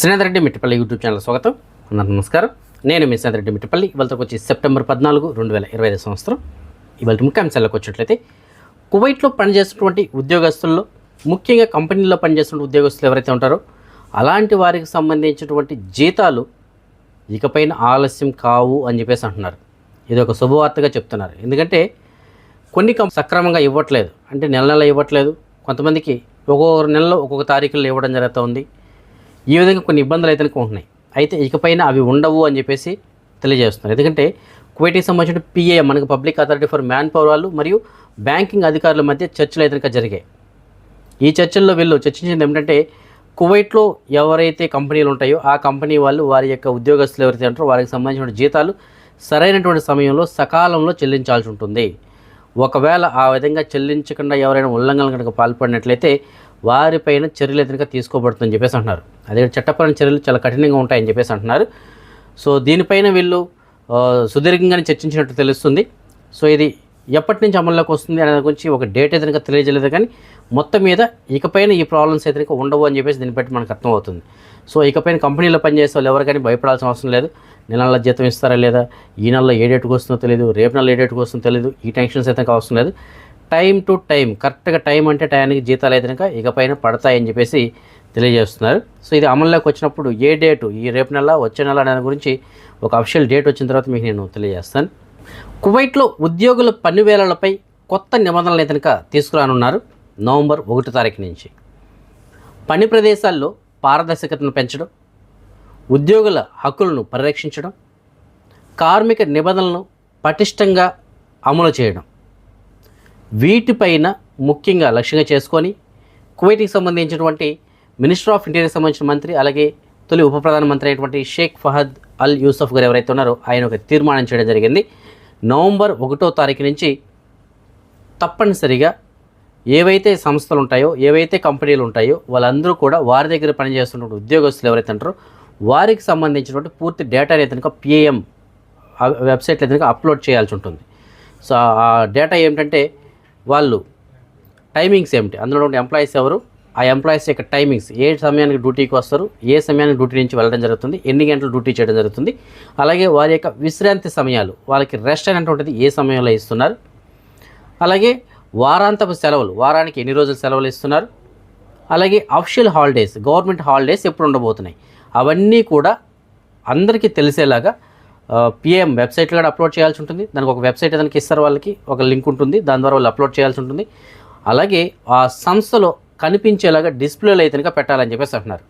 Srinath Reddy Mittipalli YouTube channel స్వాగతం. అందరూ నమస్కారం. నేను మీ శ్రీనాథ్ రెడ్డి మిట్టిపల్లి. ఇవాళకి వచ్చి సెప్టెంబర్ పద్నాలుగు రెండు వేల ఇరవై ఐదు సంవత్సరం. ఇవాళ ముఖ్యాంశాలకు వచ్చినట్లయితే కువైట్లో పనిచేస్తున్నటువంటి ఉద్యోగస్తుల్లో ముఖ్యంగా కంపెనీల్లో పనిచేస్తున్న ఉద్యోగస్తులు ఎవరైతే ఉంటారో అలాంటి వారికి సంబంధించినటువంటి జీతాలు ఇకపైన ఆలస్యం కావు అని చెప్పేసి అంటున్నారు. ఇది ఒక శుభవార్తగా చెప్తున్నారు. ఎందుకంటే కొన్ని కం సక్రమంగా ఇవ్వట్లేదు. అంటే నెల నెల ఇవ్వట్లేదు. కొంతమందికి ఒక్కొక్క నెలలో ఒక్కొక్క తారీఖుల్లో ఇవ్వడం జరుగుతుంది ఈ విధంగా కొన్ని ఇబ్బందులు అయితే ఉంటున్నాయి. అయితే ఇకపైన అవి ఉండవు అని చెప్పేసి తెలియజేస్తున్నారు. ఎందుకంటే కువైట్కి సంబంధించిన పిఏ మనకు public authority for manpower వాళ్ళు మరియు బ్యాంకింగ్ అధికారుల మధ్య చర్చలు అయితే జరిగాయి. ఈ చర్చల్లో వీళ్ళు చర్చించింది ఏమిటంటే కువైట్లో ఎవరైతే కంపెనీలు ఉంటాయో ఆ కంపెనీ వాళ్ళు వారి యొక్క ఉద్యోగస్తులు ఎవరైతే ఉంటారో వారికి సంబంధించిన జీతాలు సరైనటువంటి సమయంలో సకాలంలో చెల్లించాల్సి ఉంటుంది. ఒకవేళ ఆ విధంగా చెల్లించకుండా ఎవరైనా ఉల్లంఘనలు కనుక పాల్పడినట్లయితే వారిపైన చర్యలు ఎదురుగా తీసుకోబడుతుందని చెప్పేసి అంటున్నారు. అదే చట్టపరమైన చర్యలు చాలా కఠినంగా ఉంటాయని చెప్పేసి అంటున్నారు. సో దీనిపైన వీళ్ళు సుదీర్ఘంగానే చర్చించినట్టు తెలుస్తుంది. సో ఇది ఎప్పటి నుంచి అమల్లోకి వస్తుంది అనే గురించి ఒక డేట్ అయితే తెలియజేయలేదు కానీ మొత్తం మీద ఇకపైన ఈ ప్రాబ్లమ్స్ అయితే ఉండవు అని చెప్పేసి దీన్ని బట్టి మనకు అర్థమవుతుంది. సో ఇకపైన కంపెనీలో పనిచేసే వాళ్ళు ఎవరికైనా భయపడాల్సిన అవసరం లేదు. నెలల జీతం ఇస్తారా లేదా? ఈ నెలలో ఏ డేట్కి వస్తుందో తెలియదు రేపు నెల ఏ డేట్కి వస్తుందో తెలియదు ఈ టెన్షన్స్ అయితే అవసరం లేదు. టైం టు టైం కరెక్ట్గా టైం అంటే టైంకి జీతాలు అయితే కనుక ఇకపైన పడతాయని చెప్పేసి తెలియజేస్తున్నారు. సో ఇది అమల్లోకి వచ్చినప్పుడు ఏ డేటు ఈ రేపు నెల వచ్చే నెల అనే దాని గురించి ఒక అఫిషియల్ డేట్ వచ్చిన తర్వాత మీకు నేను తెలియజేస్తాను. కువైట్లో ఉద్యోగుల పన్ను వేళలపై కొత్త నిబంధనలు అయితే కనుక తీసుకురానున్నారు నవంబర్ ఒకటి తారీఖు నుంచి. పని ప్రదేశాల్లో పారదర్శకతను పెంచడం ఉద్యోగుల హక్కులను పరిరక్షించడం కార్మిక నిబంధనలను పటిష్టంగా అమలు చేయడం. వీటిపైన ముఖ్యంగా లక్ష్యంగా చేసుకొని కువైట్కి సంబంధించినటువంటి మినిస్టర్ ఆఫ్ ఇంటీరియర్ సంబంధించిన మంత్రి అలాగే తొలి ఉప ప్రధానమంత్రి అయినటువంటి షేక్ ఫహద్ అల్ యూసఫ్ గారు ఎవరైతే ఉన్నారో ఆయన ఒక తీర్మానం చేయడం జరిగింది. నవంబర్ ఒకటో తారీఖు నుంచి తప్పనిసరిగా ఏవైతే సంస్థలు ఉంటాయో ఏవైతే కంపెనీలు ఉంటాయో వాళ్ళందరూ కూడా వారి దగ్గర పనిచేస్తున్నటువంటి ఉద్యోగస్తులు ఎవరైతే ఉంటారో వారికి సంబంధించినటువంటి పూర్తి డేటా అయితే కనుక పిఏఎం వెబ్సైట్లో అయితే అప్లోడ్ చేయాల్సి ఉంటుంది. సో ఆ డేటా ఏమిటంటే వాళ్ళు టైమింగ్స్ ఏమిటి? అందులో ఉండే ఎంప్లాయీస్ ఎవరు? ఆ ఎంప్లాయీస్ యొక్క టైమింగ్స్ ఏ సమయానికి డ్యూటీకి వస్తారు? ఏ సమయానికి డ్యూటీ నుంచి వెళ్ళడం జరుగుతుంది? ఎన్ని గంటలు డ్యూటీ చేయడం జరుగుతుంది? అలాగే వారి యొక్క విశ్రాంతి సమయాలు వాళ్ళకి రెస్ట్ అనేటువంటిది ఏ సమయంలో ఇస్తున్నారు? అలాగే వారాంతపు సెలవులు వారానికి ఎన్ని రోజులు సెలవులు ఇస్తున్నారు? అలాగే అఫిషియల్ హాలిడేస్ గవర్నమెంట్ హాలిడేస్ ఎప్పుడు ఉండబోతున్నాయి? అవన్నీ కూడా అందరికీ తెలిసేలాగా పిఎం వెబ్సైట్లో కూడా అప్లోడ్ చేయాల్సి ఉంటుంది. దానికి ఒక వెబ్సైట్ ఏదైనా ఇస్తారు వాళ్ళకి ఒక లింక్ ఉంటుంది. దాని ద్వారా వాళ్ళు అప్లోడ్ చేయాల్సి ఉంటుంది. అలాగే ఆ సంస్థలో కనిపించేలాగా డిస్ప్లేలో అయితే కనుక పెట్టాలని చెప్పేసి అంటున్నారు.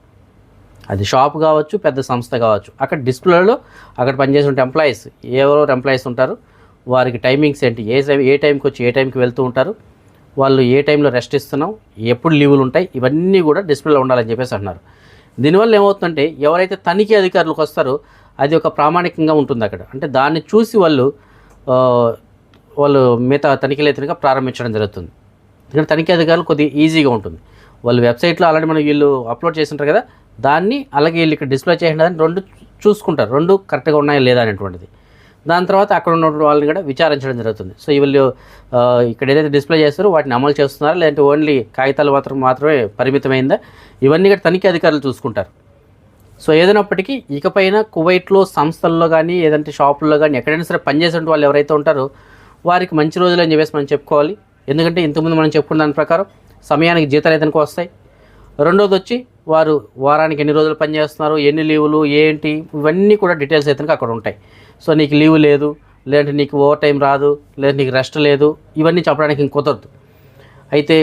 అది షాప్ కావచ్చు పెద్ద సంస్థ కావచ్చు. అక్కడ డిస్ప్లేలో అక్కడ పనిచేసే ఎంప్లాయీస్ ఎవరెవరు ఎంప్లాయీస్ ఉంటారు వారికి టైమింగ్స్ ఏంటి ఏ టైం ఏ టైంకి వచ్చి ఏ టైంకి వెళ్తూ ఉంటారు వాళ్ళు ఏ టైంలో రెస్ట్ ఇస్తున్నాం ఎప్పుడు లీవులు ఉంటాయి ఇవన్నీ కూడా డిస్ప్లేలో ఉండాలని చెప్పేసి అంటున్నారు. దీనివల్ల ఏమవుతుందంటే ఎవరైతే తనిఖీ అధికారులకు వస్తారో అది ఒక ప్రామాణికంగా ఉంటుంది అక్కడ. అంటే దాన్ని చూసి వాళ్ళు వాళ్ళు మిగతా తనిఖీలు అయితే ప్రారంభించడం జరుగుతుంది. ఎందుకంటే తనిఖీ అధికారులు కొద్దిగా ఈజీగా ఉంటుంది. వాళ్ళు వెబ్సైట్లో ఆల్రెడీ మనం వీళ్ళు అప్లోడ్ చేసింటారు కదా దాన్ని అలాగే వీళ్ళు ఇక్కడ డిస్ప్లే చేసిన దాన్ని రెండు చూసుకుంటారు. రెండు కరెక్ట్గా ఉన్నాయా లేదా అనేటువంటిది. దాని తర్వాత అక్కడ ఉన్న వాళ్ళని కూడా విచారించడం జరుగుతుంది. సో వీళ్ళు ఇక్కడ ఏదైతే డిస్ప్లే చేస్తారో వాటిని అమలు చేస్తున్నారా లేదంటే ఓన్లీ కాగితాలు మాత్రం మాత్రమే పరిమితమైందా? ఇవన్నీ కూడా తనిఖీ అధికారులు చూసుకుంటారు. సో ఏదైనప్పటికీ ఇకపైన కువైట్లో సంస్థల్లో కానీ ఏదంటే షాపుల్లో కానీ ఎక్కడైనా సరే పనిచేసే వాళ్ళు ఎవరైతే ఉంటారో వారికి మంచి రోజులు అని చెప్పేసి మనం చెప్పుకోవాలి. ఎందుకంటే ఇంతకుముందు మనం చెప్పుకున్న దాని ప్రకారం సమయానికి జీతాలు అయితే వస్తాయి. రెండోది వచ్చి వారు వారానికి ఎన్ని రోజులు పనిచేస్తున్నారు ఎన్ని లీవులు ఏంటి ఇవన్నీ కూడా డీటెయిల్స్ అయితే అక్కడ ఉంటాయి. సో నీకు లీవ్ లేదు లేదంటే నీకు ఓవర్ టైం రాదు లేదంటే నీకు రెస్ట్ లేదు ఇవన్నీ చెప్పడానికి ఇంక కుదరదు. అయితే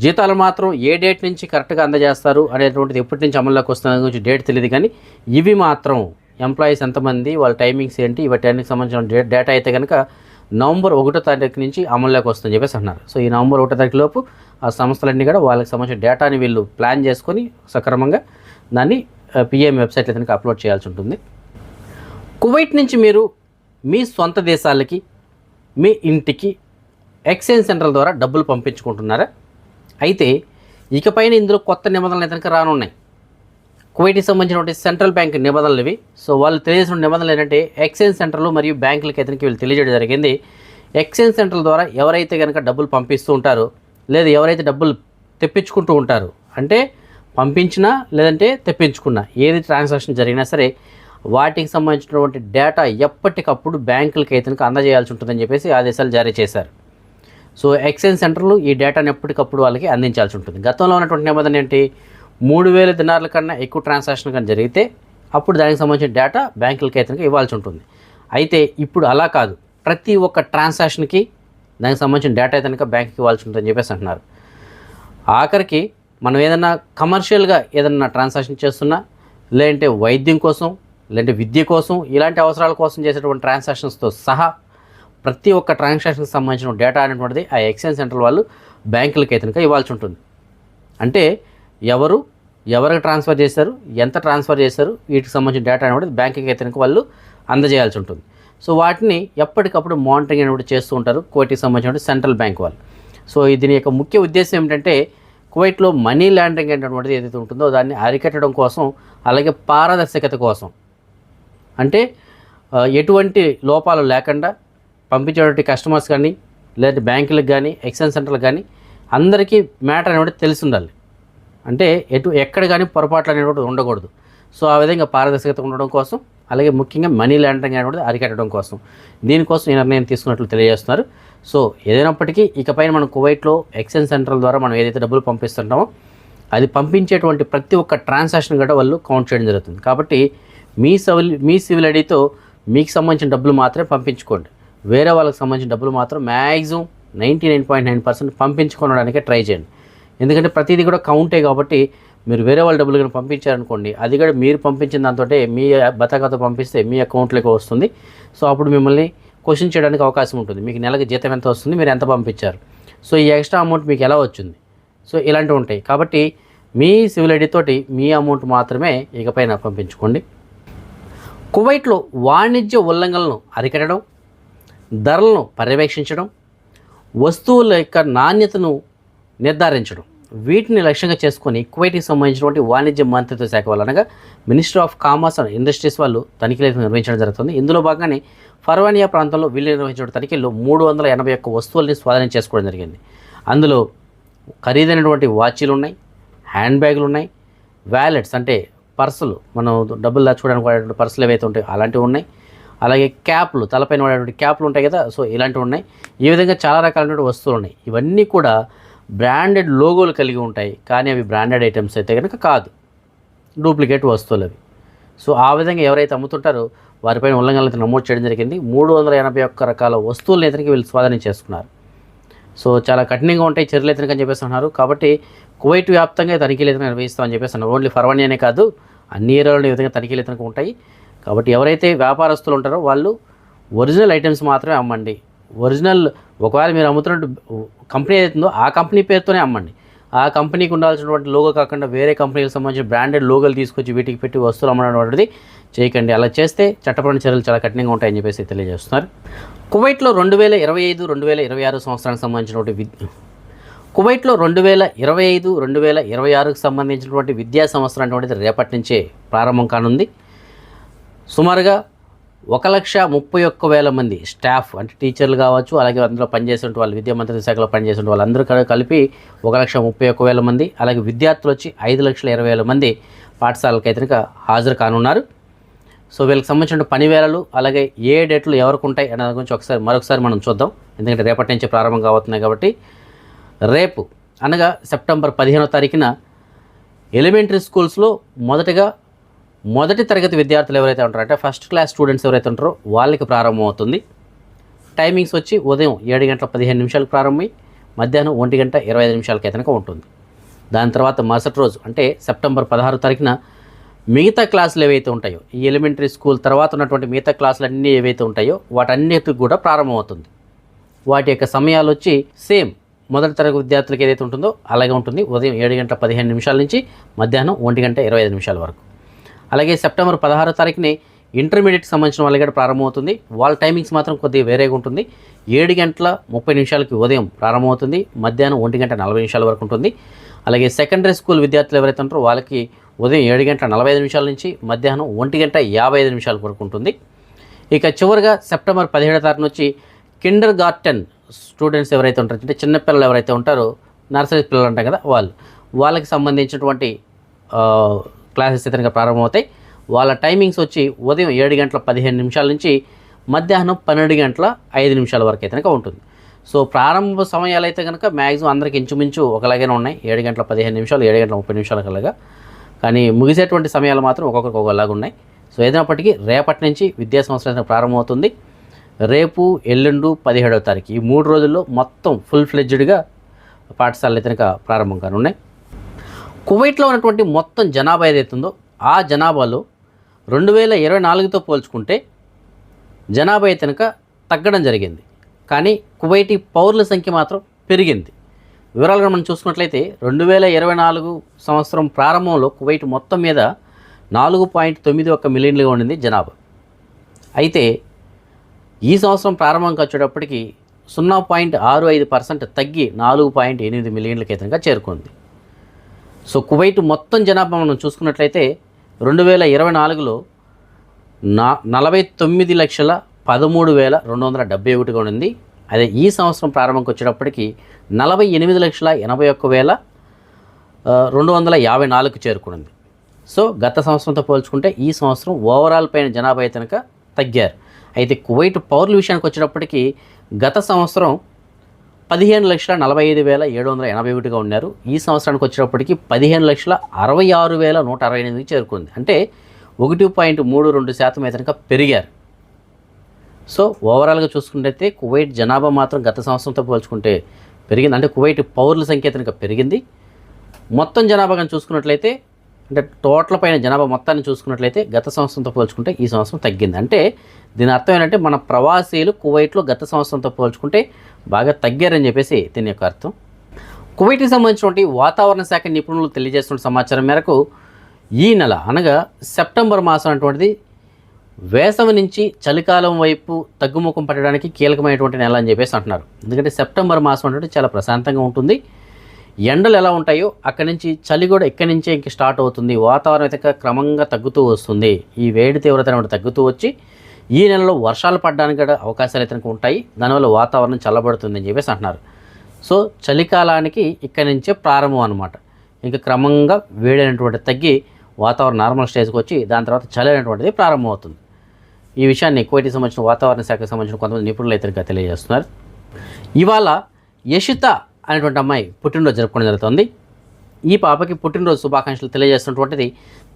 జీతాలు మాత్రం ఏ డేట్ నుంచి కరెక్ట్గా అందజేస్తారు అనేటువంటిది ఎప్పటి నుంచి అమల్లోకి వస్తున్న గురించి డేట్ తెలియదు కానీ ఇవి మాత్రం ఎంప్లాయీస్ ఎంతమంది వాళ్ళ టైమింగ్స్ ఏంటి వాటికి సంబంధించిన డేటా అయితే కనుక నవంబర్ ఒకటో తారీఖు నుంచి అమల్లోకి వస్తుందని చెప్పేసి అన్నారు సో ఈ నవంబర్ ఒకటో తారీఖు లోపు ఆ సంస్థలన్నీ కూడా వాళ్ళకి సంబంధించిన డేటాని వీళ్ళు ప్లాన్ చేసుకొని సక్రమంగా దాన్ని పిఎం వెబ్సైట్లో కనుక అప్లోడ్ చేయాల్సి ఉంటుంది. కువైట్ నుంచి మీరు మీ సొంత దేశాలకి మీ ఇంటికి ఎక్స్చేంజ్ సెంటర్ల ద్వారా డబ్బులు పంపించుకుంటున్నారా? అయితే ఇకపైన ఇందులో కొత్త నిబంధనలు అయితే రానున్నాయి. కువైట్కి సంబంధించినటువంటి సెంట్రల్ బ్యాంక్ నిబంధనలు ఇవి. సో వాళ్ళు తెలియజేసిన నిబంధనలు ఏంటంటే ఎక్స్చేంజ్ సెంటర్లు మరియు బ్యాంకులకి అయితే వీళ్ళు తెలియజేయడం జరిగింది. ఎక్స్చేంజ్ సెంటర్ల ద్వారా ఎవరైతే కనుక డబ్బులు పంపిస్తూ ఉంటారో లేదా ఎవరైతే డబ్బులు తెప్పించుకుంటూ ఉంటారో అంటే పంపించినా లేదంటే తెప్పించుకున్నా ఏది ట్రాన్సాక్షన్ జరిగినా సరే వాటికి సంబంధించినటువంటి డేటా ఎప్పటికప్పుడు బ్యాంకులకి అయితే అందజేయాల్సి ఉంటుందని చెప్పేసి ఆదేశాలు జారీ చేశారు. సో ఎక్స్చేంజ్ సెంటర్లు ఈ డేటాను ఎప్పటికప్పుడు వాళ్ళకి అందించాల్సి ఉంటుంది. గతంలో ఉన్నటువంటి నిబంధన ఏంటి? మూడు వేల దినార్ల కన్నా ఎక్కువ ట్రాన్సాక్షన్ కానీ జరిగితే అప్పుడు దానికి సంబంధించిన డేటా బ్యాంకులకి అయితే ఇవ్వాల్సి ఉంటుంది. అయితే ఇప్పుడు అలా కాదు. ప్రతి ఒక్క ట్రాన్సాక్షన్కి దానికి సంబంధించిన డేటా అయితే కనుక బ్యాంక్కి ఇవ్వాల్సి ఉంటుందని చెప్పేసి అంటున్నారు. ఆఖరికి మనం ఏదైనా కమర్షియల్గా ఏదైనా ట్రాన్సాక్షన్ చేస్తున్నా లేదంటే వైద్యం కోసం లేదంటే విద్య కోసం ఇలాంటి అవసరాల కోసం చేసేటువంటి ట్రాన్సాక్షన్స్తో సహా ప్రతి ఒక్క ట్రాన్సాక్షన్కి సంబంధించిన డేటా అనేటువంటిది ఆ ఎక్స్చేంజ్ సెంటర్ వాళ్ళు బ్యాంకులకి అయితే కనుక ఇవ్వాల్సి ఉంటుంది. అంటే ఎవరు ఎవరికి ట్రాన్స్ఫర్ చేశారు ఎంత ట్రాన్స్ఫర్ చేశారు వీటికి సంబంధించిన డేటా అనేది బ్యాంకింగ్ అయితే కనుక వాళ్ళు అందజేయాల్సి ఉంటుంది. సో వాటిని ఎప్పటికప్పుడు మానిటరింగ్ అనేవి చేస్తూ ఉంటారు కోటికి సంబంధించిన సెంట్రల్ బ్యాంక్ వాళ్ళు. సో దీని యొక్క ముఖ్య ఉద్దేశం ఏమిటంటే కువైట్లో మనీ లాండరింగ్ అనేటువంటిది ఏదైతే ఉంటుందో దాన్ని అరికట్టడం కోసం అలాగే పారదర్శకత కోసం. అంటే ఎటువంటి లోపాలు లేకుండా పంపించేటువంటి కస్టమర్స్ కానీ లేదంటే బ్యాంకులకు కానీ ఎక్స్చేంజ్ సెంటర్లకు కానీ అందరికీ మ్యాటర్ అనేది తెలిసి ఉండాలి. అంటే ఎటు ఎక్కడ కానీ పొరపాట్లు అనేటువంటి ఉండకూడదు. సో ఆ విధంగా పారదర్శకత ఉండడం కోసం అలాగే ముఖ్యంగా మనీ లాండరింగ్ అనేటువంటి అరికట్టడం కోసం దీనికోసం ఈ నిర్ణయం తీసుకున్నట్లు తెలియజేస్తున్నారు. సో ఏదైనప్పటికీ ఇకపైన మనం కువైట్లో ఎక్స్చేంజ్ సెంటర్ల ద్వారా మనం ఏదైతే డబ్బులు పంపిస్తుంటామో అది పంపించేటువంటి ప్రతి ఒక్క ట్రాన్సాక్షన్ కూడా వాళ్ళు కౌంట్ చేయడం జరుగుతుంది. కాబట్టి మీ సివిల్ మీ సివిల్ ఐడితో మీకు సంబంధించిన డబ్బులు మాత్రమే పంపించుకోండి. వేరే వాళ్ళకి సంబంధించిన డబ్బులు మాత్రం maximum ninety nine point nine percent పంపించుకోవడానికే try చేయండి. ఎందుకంటే ప్రతిదీ కూడా కౌంటే కాబట్టి మీరు వేరే వాళ్ళ డబ్బులు కానీ పంపించారనుకోండి అది కూడా మీరు పంపించిన దాంతో మీ బతకతో పంపిస్తే మీ అకౌంట్లోకి వస్తుంది. సో అప్పుడు మిమ్మల్ని క్వశ్చన్ చేయడానికి అవకాశం ఉంటుంది. మీకు నెలకి జీతం ఎంత వస్తుంది మీరు ఎంత పంపించారు. సో ఈ ఎక్స్ట్రా అమౌంట్ మీకు ఎలా వచ్చింది? సో ఇలాంటివి ఉంటాయి. కాబట్టి మీ సివిల్ ఐడి తోటి మీ అమౌంట్ మాత్రమే ఇకపైన పంపించుకోండి. కువైట్లో వాణిజ్య ఉల్లంఘనలను అరికట్టడం ధరలను పర్యవేక్షించడం వస్తువుల యొక్క నాణ్యతను నిర్ధారించడం. వీటిని లక్ష్యంగా చేసుకొని కువైట్కి సంబంధించినటువంటి వాణిజ్య మంత్రిత్వ శాఖ వాళ్ళు అనగా minister of commerce and industries వాళ్ళు తనిఖీలు అయితే నిర్వహించడం జరుగుతుంది. ఇందులో భాగంగానే ఫర్వానియా ప్రాంతంలో వీళ్ళు నిర్వహించిన తనిఖీల్లో మూడు వందల ఎనభై ఒక్క వస్తువుల్ని స్వాధీనం చేసుకోవడం జరిగింది. అందులో ఖరీదైనటువంటి వాచీలు ఉన్నాయి హ్యాండ్ బ్యాగులు ఉన్నాయి వ్యాలెట్స్ అంటే పర్సులు. మనం డబ్బులు దాచుకోవడానికి పర్సులు ఏవైతే ఉంటాయో అలాంటివి ఉన్నాయి. అలాగే క్యాప్లు తలపైన వాడేటువంటి క్యాప్లు ఉంటాయి కదా సో ఇలాంటివి ఉన్నాయి. ఈ విధంగా చాలా రకాలైనటువంటి వస్తువులు ఉన్నాయి. ఇవన్నీ కూడా బ్రాండెడ్ లోగోలు కలిగి ఉంటాయి. కానీ అవి బ్రాండెడ్ ఐటమ్స్ అయితే కనుక కాదు. డూప్లికేట్ వస్తువులు అవి. సో ఆ విధంగా ఎవరైతే అమ్ముతుంటారో వారిపైన ఉల్లంఘనలు నమోదు చేయడం జరిగింది. మూడు వందల ఎనభై ఒక్క రకాల వస్తువులను ఇతనికి వీళ్ళు స్వాధీనం చేసుకున్నారు. సో చాలా కఠినంగా ఉంటాయి చర్యలు ఇతనికి అని చెప్పేసి అన్నారు కాబట్టి కువైట్ వ్యాప్తంగా తనిఖీలు ఇతను నిర్వహిస్తామని చెప్పేసి అన్నారు ఓన్లీ అనే కాదు అన్ని ఏరియాలో ఈ విధంగా తనిఖీలు ఇతనికి ఉంటాయి. కాబట్టి ఎవరైతే వ్యాపారస్తులు ఉంటారో వాళ్ళు ఒరిజినల్ ఐటమ్స్ మాత్రమే అమ్మండి. ఒరిజినల్ ఒకవేళ మీరు అమ్ముతున్నట్టు కంపెనీ ఏదైతుందో ఆ కంపెనీ పేరుతోనే అమ్మండి. ఆ కంపెనీకి ఉండాల్సినటువంటి లోగో కాకుండా వేరే కంపెనీకి సంబంధించిన బ్రాండెడ్ లోగోలు తీసుకొచ్చి వీటికి పెట్టి వస్తువులు అమ్మడం చేయకండి. అలా చేస్తే చట్టపరమైన చర్యలు చాలా కఠినంగా ఉంటాయని చెప్పేసి తెలియజేస్తున్నారు. కువైట్లో రెండు వేల ఇరవై ఐదు రెండు వేల ఇరవై ఆరు సంవత్సరానికి సంబంధించినటువంటి విద్య కువైట్లో రెండు వేల ఇరవై ఐదు రెండు వేల ఇరవై ఆరుకు సంబంధించినటువంటి విద్యా సంవత్సరం అనేటువంటిది రేపటి నుంచే ప్రారంభం కానుంది. సుమారుగా ఒక లక్ష ముప్పై ఒక్క వేల మంది స్టాఫ్ అంటే టీచర్లు కావచ్చు అలాగే అందులో పనిచేసే వాళ్ళు విద్యా మంత్రిత్వ శాఖలో పనిచేసే వాళ్ళందరూ కలి- కలిపి ఒక లక్ష ముప్పై ఒక్క వేల మంది అలాగే విద్యార్థులు వచ్చి ఐదు లక్షల ఇరవై వేల మంది పాఠశాలకి అయితే హాజరు కానున్నారు. సో వీళ్ళకి సంబంధించిన పనివేళలు అలాగే ఏ డేట్లు ఎవరికి ఉంటాయి అనే దాని గురించి ఒకసారి మరొకసారి మనం చూద్దాం. ఎందుకంటే రేపటి నుంచి ప్రారంభం కావుతున్నాయి కాబట్టి. రేపు అనగా సెప్టెంబర్ పదిహేనో తారీఖున ఎలిమెంటరీ స్కూల్స్లో మొదటగా మొదటి తరగతి విద్యార్థులు ఎవరైతే ఉంటారో అంటే ఫస్ట్ క్లాస్ స్టూడెంట్స్ ఎవరైతే ఉంటారో వాళ్ళకి ప్రారంభమవుతుంది టైమింగ్స్ వచ్చి ఉదయం ఏడు గంటల పదిహేను నిమిషాలకు ప్రారంభమై మధ్యాహ్నం ఒంటి గంట ఇరవై ఐదు నిమిషాలకి అయితే కనుక ఉంటుంది. దాని తర్వాత మరుసటి రోజు అంటే సెప్టెంబర్ పదహారు తారీఖున మిగతా క్లాసులు ఏవైతే ఉంటాయో ఈ ఎలిమెంటరీ స్కూల్ తర్వాత ఉన్నటువంటి మిగతా క్లాసులు అన్నీ ఏవైతే ఉంటాయో వాటన్నిటికి కూడా ప్రారంభమవుతుంది వాటి యొక్క సమయాలు వచ్చి సేమ్ మొదటి తరగతి విద్యార్థులకు ఏదైతే ఉంటుందో అలాగే ఉంటుంది. ఉదయం ఏడు గంటల పదిహేను నిమిషాల నుంచి మధ్యాహ్నం ఒంటి గంట ఇరవై ఐదు నిమిషాల వరకు. అలాగే సెప్టెంబర్ పదహారో తారీఖుని ఇంటర్మీడియట్కి సంబంధించిన వాళ్ళకి కూడా ప్రారంభమవుతుంది. వాళ్ళ టైమింగ్స్ మాత్రం కొద్దిగా వేరేగా ఉంటుంది. ఏడు గంటల ముప్పై నిమిషాలకి ఉదయం ప్రారంభమవుతుంది. మధ్యాహ్నం ఒంటి గంట నలభై నిమిషాల వరకు ఉంటుంది. అలాగే సెకండరీ స్కూల్ విద్యార్థులు ఎవరైతే ఉంటారో వాళ్ళకి ఉదయం ఏడు గంటల నలభై ఐదు నిమిషాల నుంచి మధ్యాహ్నం ఒంటి గంట యాభై ఐదు నిమిషాల వరకు ఉంటుంది. ఇక చివరిగా సెప్టెంబర్ పదిహేడో తారీఖు నుంచి కిండర్ గార్టెన్ స్టూడెంట్స్ ఎవరైతే ఉంటారో అంటే చిన్నపిల్లలు ఎవరైతే ఉంటారో నర్సరీ పిల్లలు అంటాం కదా వాళ్ళు వాళ్ళకి సంబంధించినటువంటి క్లాసెస్ అయితే ప్రారంభమవుతాయి. వాళ్ళ టైమింగ్స్ వచ్చి ఉదయం ఏడు గంటల పదిహేను నిమిషాల నుంచి మధ్యాహ్నం పన్నెండు గంటల ఐదు నిమిషాల వరకు అయితే కనుక ఉంటుంది. సో ప్రారంభ సమయాలు అయితే కనుక మ్యాక్సిమం అందరికి ఇంచుమించు ఒకలాగానే ఉన్నాయి. ఏడు గంటల పదిహేను నిమిషాలు ఏడు గంటల ముప్పై నిమిషాల కలగా. కానీ ముగిసేటువంటి సమయాలు మాత్రం ఒక్కొక్కరికి ఒకలాగా ఉన్నాయి. సో ఏదైనప్పటికీ రేపటి నుంచి విద్యా సంవత్సరం అయితే ప్రారంభమవుతుంది. రేపు ఎల్లుండు పదిహేడవ తారీఖు ఈ మూడు రోజుల్లో మొత్తం ఫుల్ ఫ్లెడ్జ్డ్గా పాఠశాలలు అయితే కనుక ప్రారంభం కానున్నాయి. కువైట్లో ఉన్నటువంటి మొత్తం జనాభా ఏదైతుందో ఉందో ఆ జనాభాలో రెండు వేల ఇరవై నాలుగుతో పోల్చుకుంటే జనాభా అయితే కనుక తగ్గడం జరిగింది. కానీ కువైటీ పౌరుల సంఖ్య మాత్రం పెరిగింది. వివరాలుగా మనం చూసుకున్నట్లయితే రెండు వేల ఇరవై నాలుగు సంవత్సరం ప్రారంభంలో కువైట్ మొత్తం మీద నాలుగు పాయింట్ తొమ్మిది ఒక్క మిలియన్లుగా ఉండింది జనాభా. అయితే ఈ సంవత్సరం ప్రారంభంకి వచ్చేటప్పటికి సున్నా పాయింట్ ఆరు ఐదు పర్సెంట్ తగ్గి నాలుగు పాయింట్ ఎనిమిది మిలియన్లకి అయితే చేరుకుంది. సో కువైట్ మొత్తం జనాభా మనం చూసుకున్నట్లయితే రెండు వేల ఇరవై నాలుగులో నా నలభై తొమ్మిది లక్షల పదమూడు వేల రెండు వందల డెబ్బై ఒకటిగా ఉండింది. అదే ఈ సంవత్సరం ప్రారంభంకి వచ్చేటప్పటికి నలభై ఎనిమిది లక్షల ఎనభై ఒక్క వేల రెండు వందల యాభై నాలుగుకు చేరుకుంది సో గత సంవత్సరంతో పోల్చుకుంటే ఈ సంవత్సరం ఓవరాల్ పైన జనాభా అయితే కనుక తగ్గారు. అయితే కువైట్ పౌరుల విషయానికి వచ్చేటప్పటికి గత సంవత్సరం పదిహేను లక్షల నలభై ఐదు వేల ఏడు వందల ఎనభై ఒకటిగా ఉన్నారు. ఈ సంవత్సరానికి వచ్చేటప్పటికి పదిహేను లక్షల అరవై ఆరు వేల నూట అరవై ఎనిమిది చేరుకుంది. అంటే ఒకటి పాయింట్ మూడు రెండు శాతం అయితే పెరిగారు. సో ఓవరాల్గా చూసుకుంటే కువైట్ జనాభా మాత్రం గత సంవత్సరంతో పోల్చుకుంటే పెరిగింది. అంటే కువైట్ పౌరుల సంఖ్య అయితే పెరిగింది. మొత్తం జనాభా కానీ చూసుకున్నట్లయితే అంటే టోటల్ పైన జనాభా మొత్తాన్ని చూసుకున్నట్లయితే గత సంవత్సరంతో పోల్చుకుంటే ఈ సంవత్సరం తగ్గింది. అంటే దీని అర్థం ఏంటంటే మన ప్రవాసీలు కువైట్లో గత సంవత్సరంతో పోల్చుకుంటే బాగా తగ్గారని చెప్పేసి దీని యొక్క అర్థం. కువైట్కి సంబంధించినటువంటి వాతావరణ శాఖ నిపుణులు తెలియజేస్తున్న సమాచారం మేరకు ఈ నెల అనగా సెప్టెంబర్ మాసం అటువంటిది వేసవి నుంచి చలికాలం వైపు తగ్గుముఖం పట్టడానికి కీలకమైనటువంటి నెల అని చెప్పేసి అంటున్నారు. ఎందుకంటే సెప్టెంబర్ మాసం అంటే చాలా ప్రశాంతంగా ఉంటుంది. ఎండలు ఎలా ఉంటాయో అక్కడి నుంచి చలి కూడా ఇక్కడి నుంచే ఇంక స్టార్ట్ అవుతుంది. వాతావరణం అయితే క్రమంగా తగ్గుతూ వస్తుంది. ఈ వేడి తీవ్రత అనేది తగ్గుతూ వచ్చి ఈ నెలలో వర్షాలు పడడానికి కూడా అవకాశాలు అయితే ఉంటాయి. దానివల్ల వాతావరణం చల్లబడుతుందని చెప్పేసి అంటున్నారు. సో చలికాలానికి ఇక్కడి నుంచే ప్రారంభం అనమాట ఇంకా క్రమంగా వేడి అనేటువంటి తగ్గి వాతావరణం నార్మల్ స్టేజ్కి వచ్చి దాని తర్వాత చలి అనేటువంటిది ప్రారంభమవుతుంది ఈ విషయాన్ని కువైట్కి సంబంధించిన వాతావరణ శాఖకు సంబంధించిన కొంతమంది నిపుణులు అయితే తెలియజేస్తున్నారు. ఇవాళ యషిత అనేటువంటి అమ్మాయి పుట్టినరోజు జరుపుకోవడం జరుగుతుంది. ఈ పాపకి పుట్టినరోజు శుభాకాంక్షలు తెలియజేస్తున్నటువంటిది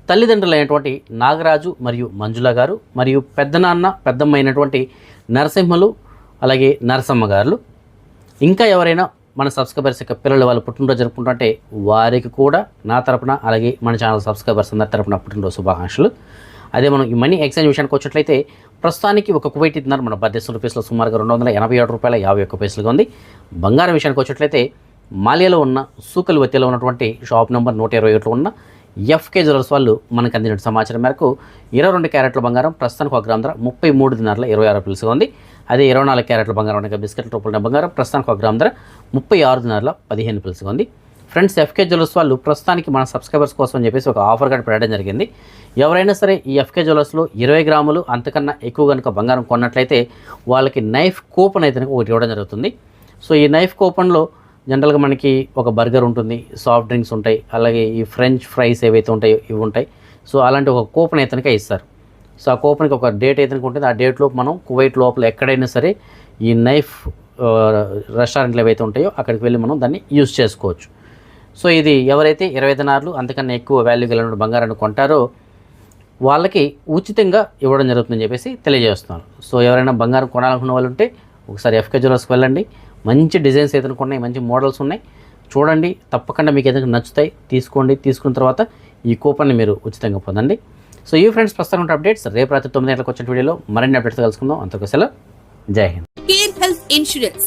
తల్లిదండ్రులైనటువంటి నాగరాజు మరియు మంజుల గారు మరియు పెద్దనాన్న పెద్దమ్మ అయినటువంటి నరసింహలు అలాగే నరసమ్మ గారు. ఇంకా ఎవరైనా మన సబ్స్క్రైబర్స్ యొక్క పిల్లలు వాళ్ళు పుట్టినరోజు జరుపుకుంటుంటే వారికి కూడా నా తరపున అలాగే మన ఛానల్ సబ్స్క్రైబర్స్ అందరి తరపున పుట్టినరోజు శుభాకాంక్షలు. అదే మనం ఈ మనీ ఎక్స్చేంజ్ విషయానికి వచ్చినట్లయితే ప్రస్తుతానికి ఒక కువైట్ ఇద్దరు మన భారతదేశం రూపీస్లో సుమారుగా రెండు వందల ఎనభై ఏడు రూపాయల యాభై ఒక్క పైసలుగా ఉంది. బంగారం విషయానికి వచ్చినట్లయితే మాలియాలో ఉన్న సూకల్ వత్తిలో ఉన్నటువంటి షాప్ నెంబర్ నూట ఇరవై ఒకటిలో ఉన్న ఎఫ్కే జ్యువెలర్స్ వాళ్ళు మనకు అందిన సమాచారం మేరకు ఇరవై రెండు క్యారెట్ల బంగారం ప్రస్తుతానికి ఒక గ్రామ ధర ముప్పై మూడు దినారుల ఇరవై ఆరు పిలుసుగా ఉంది. అదే ఇరవై నాలుగు క్యారెట్ల బంగారం అనగా బిస్కెట్ల రూపంలో బంగారం ప్రస్తుతానికి ఒక గ్రామ ధర ముప్పై ఆరు దినారుల పదిహేను పిలుసుగా ఉంది. ఫ్రెండ్స్ ఎఫ్కే జ్యువెలర్స్ వాళ్ళు ప్రస్తుతానికి మన సబ్స్క్రైబర్స్ కోసం అని చెప్పేసి ఒక ఆఫర్ కార్డ్ పెట్టడం జరిగింది. ఎవరైనా సరే ఈ ఎఫ్కే జ్యువెలర్స్లో ఇరవై గ్రాములు అంతకన్నా ఎక్కువ కనుక బంగారం కొన్నట్లయితే వాళ్ళకి నైఫ్ కూపన్ అయితే ఒకటి ఇవ్వడం జరుగుతుంది. సో ఈ నైఫ్ కూపన్లో జనరల్గా మనకి ఒక బర్గర్ ఉంటుంది సాఫ్ట్ డ్రింక్స్ ఉంటాయి అలాగే ఈ ఫ్రెంచ్ ఫ్రైస్ ఏవైతే ఉంటాయో ఇవి ఉంటాయి. సో అలాంటి ఒక కూపన్ అయితే ఇస్తారు. సో ఆ కూపన్కి ఒక డేట్ అయితే ఉంటుంది. ఆ డేట్లో మనం కువైట్ లోపల ఎక్కడైనా సరే ఈ నైఫ్ రెస్టారెంట్లు ఏవైతే ఉంటాయో అక్కడికి వెళ్ళి మనం దాన్ని యూజ్ చేసుకోవచ్చు. సో ఇది ఎవరైతే ఇరవై దినార్లు అంతకన్నా ఎక్కువ వాల్యూ కలిగిన బంగారాన్ని కొంటారో వాళ్ళకి ఉచితంగా ఇవ్వడం జరుగుతుందని చెప్పేసి తెలియజేస్తున్నారు సో ఎవరైనా బంగారం కొనాలనుకున్న వాళ్ళు ఉంటే ఒకసారి ఎఫ్కే జ్యువెలర్స్కి వెళ్ళండి. మంచి డిజైన్స్ ఏదైనా ఉన్నాయి మంచి మోడల్స్ ఉన్నాయి చూడండి. తప్పకుండా మీకు ఏదైనా నచ్చుతాయి తీసుకోండి. తీసుకున్న తర్వాత ఈ కూపన్ని మీరు ఉచితంగా పొందండి. సో ఈ ఫ్రెండ్స్ ప్రస్తుతం ఉంటే అప్డేట్స్ రేపు రాత్రి తొమ్మిది గంటలకు వచ్చిన వీడియోలో మరిన్ని అప్డేట్స్ కలుసుకుందాం అంతకు సెలవు. Jai Hind. Care health insurance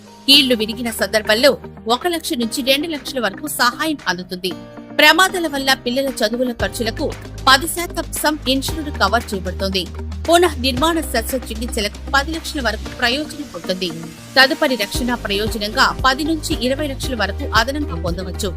కీళ్ళు విరిగిన సందర్భంలో ఒక లక్ష నుంచి రెండు లక్షల వరకు సహాయం అందుతుంది. ప్రమాదాల వల్ల పిల్లల చదువుల ఖర్చులకు పది శాతం సమ్ ఇన్సూరెన్స్ కవర్ చేయబడుతుంది. పునః నిర్మాణ శస్త్రచికిత్సలకు పది లక్షల వరకు ప్రయోజనం ఉంటుంది. తదుపరి రక్షణ ప్రయోజనంగా పది నుంచి ఇరవై లక్షల వరకు అదనంగా పొందవచ్చు.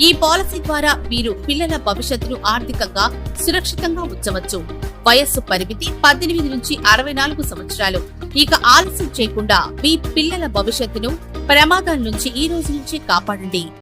ఈ పాలసీ ద్వారా మీరు పిల్లల భవిష్యత్తును ఆర్థికంగా సురక్షితంగా ఉంచవచ్చు. వయస్సు పరిమితి పద్దెనిమిది నుంచి అరవై నాలుగు సంవత్సరాలు. ఇక ఆలస్యం చేయకుండా మీ పిల్లల భవిష్యత్తును ప్రమాదాల నుంచి ఈ రోజు నుంచి కాపాడండి.